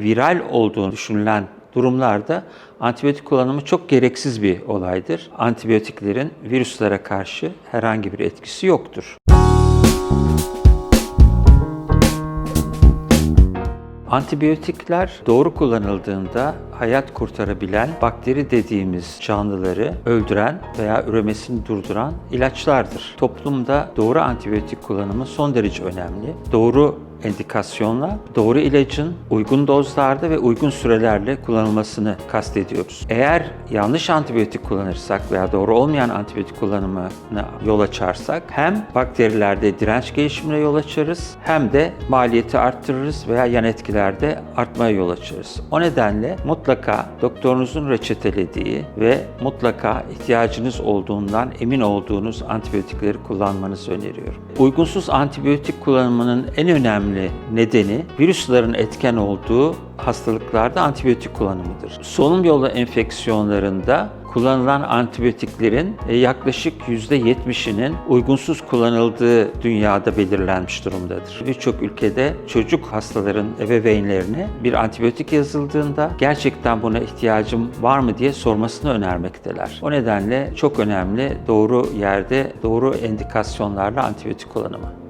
viral olduğunu düşünülen durumlarda antibiyotik kullanımı çok gereksiz bir olaydır. Antibiyotiklerin virüslere karşı herhangi bir etkisi yoktur. Antibiyotikler doğru kullanıldığında hayat kurtarabilen bakteri dediğimiz canlıları öldüren veya üremesini durduran ilaçlardır. Toplumda doğru antibiyotik kullanımı son derece önemli. Doğru endikasyonla doğru ilacın uygun dozlarda ve uygun sürelerle kullanılmasını kastediyoruz. Eğer yanlış antibiyotik kullanırsak veya doğru olmayan antibiyotik kullanımına yol açarsak hem bakterilerde direnç gelişimine yol açarız hem de maliyeti arttırırız veya yan etkilerde artmaya yol açarız. O nedenle mutlaka doktorunuzun reçetelediği ve mutlaka ihtiyacınız olduğundan emin olduğunuz antibiyotikleri kullanmanızı öneriyorum. Uygunsuz antibiyotik kullanımının en önemli nedeni virüslerin etken olduğu hastalıklarda antibiyotik kullanımıdır. Solunum yolu enfeksiyonlarında kullanılan antibiyotiklerin e, yaklaşık %70'inin uygunsuz kullanıldığı dünyada belirlenmiş durumdadır. Birçok ülkede çocuk hastaların ebeveynlerine bir antibiyotik yazıldığında gerçekten buna ihtiyacım var mı diye sormasını önermekteler. O nedenle çok önemli doğru yerde doğru endikasyonlarla antibiyotik kullanımı.